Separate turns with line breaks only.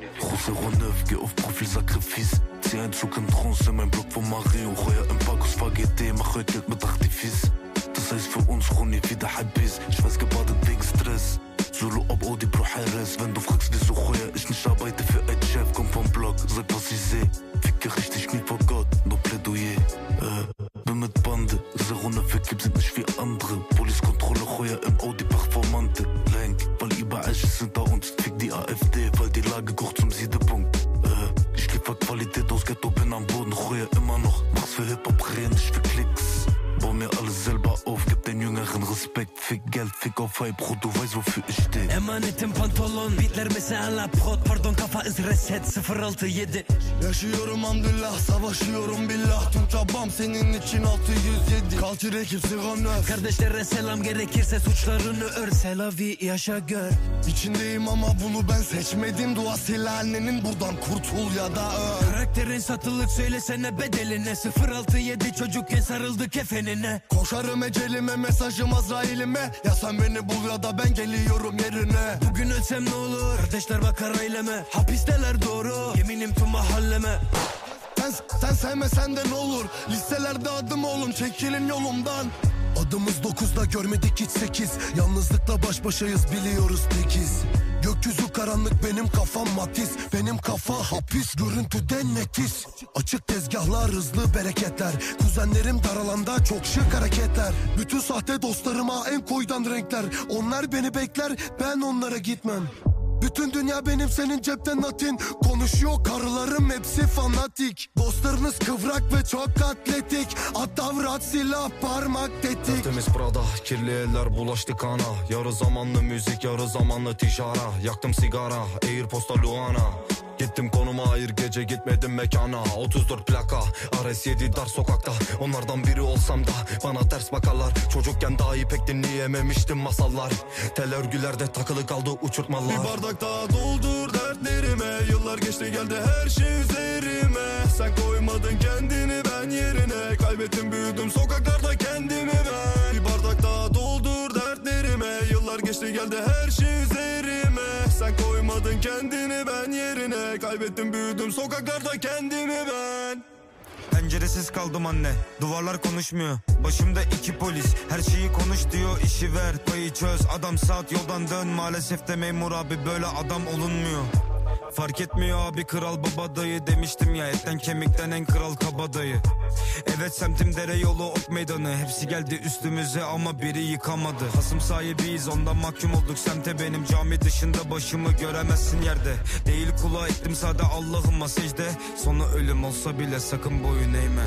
09, geh auf Profil Sacrifice. Zieh einen Zug in Trance in mein Block von Mario. Heuer im Park aus Spaghetti, mach heute Geld mit Artifice. Das heißt für uns Ronny wieder Habis. Ich weiß gebadet wegen Stress. Solo ob Audi Bro. Wenn du fragst, wieso heuer ich nicht arbeite nicht für Klicks. Bau mir alles selber auf, gib den Jüngeren Respekt. Fick Geld, fick auf Hype, Bro, du weißt wofür ich steh.
Emanetim pantolon Beatler mesela prod Pardon kafa iz reset 067
Yaşıyorum hamdülillah savaşıyorum billah Senin için 607 Kalçır ekip sigan
Kardeşlere selam gerekirse suçlarını ör. Selavi yaşa gör.
İçindeyim ama bunu ben seçmedim. Dua sil annenin buradan kurtul ya da öl.
Karakterin satılık söylesene bedeline. 067 çocukken sarıldı kefenine.
Koşarım ecelime mesajım Azrail'ime. Ya sen beni bul ya da ben geliyorum yerine.
Bugün ölsem ne olur? Kardeşler bakar aileme. Hapisteler doğru. Yeminim tüm mahalleme
Sen, sen sevmesen de ne olur? Listelerde adım oğlum çekilin yolumdan. Adımız dokuzda görmedik hiç sekiz. Yalnızlıkla baş başayız biliyoruz tekiz. Gökyüzü karanlık benim kafam matiz. Benim kafa hapis görüntüden netiz Açık tezgahlar hızlı bereketler. Kuzenlerim dar alanda çok şık hareketler. Bütün sahte dostlarıma en koydan renkler. Onlar beni bekler ben onlara gitmem bütün dünya benim senin cepten natin Konuşuyor karılarım hepsi fanatik. Dostlarınız kıvrak ve çok atletik. Atavrat silah parmak tetik.
Tertemiz Prada, kirli eller bulaştı kana. Yarı zamanlı müzik, yarı zamanlı tişara Yaktım sigara, Airposta Luana Gittim konuma ayır gece gitmedim mekana. 34 plaka RS7 dar sokakta. Onlardan biri olsam da bana ters bakarlar. Çocukken dahi pek dinleyememiştim masallar. Tel örgülerde takılı kaldı uçurtmalar.
Bir bardak daha doldur dertlerime. Yıllar geçti geldi her şey üzerime. Sen koymadın kendini ben yerine. Kaybettim büyüdüm sokaklarda kendimi ben. Bir bardak daha doldur dertlerime. Yıllar geçti geldi her şey koymadın kendini ben yerine Kaybettim büyüdüm. Sokaklarda kendimi ben.
Penceresiz kaldım anne Duvarlar konuşmuyor. Başımda iki polis Her şeyi konuş diyor işi ver. Payı çöz adam saat yoldan dön. Maalesef de memur abi böyle adam olunmuyor Fark etmiyor abi kral baba dayı Demiştim ya etten kemikten en kral kabadayı Evet semtim dere yolu ok meydanı. Hepsi geldi üstümüze ama biri yıkamadı. Hasım sahibiyiz ondan mahkum olduk. Semte Benim cami dışında başımı göremezsin yerde. Değil kulağa ettim sade Allah'ıma secde. Sonu ölüm olsa bile sakın boyun eğme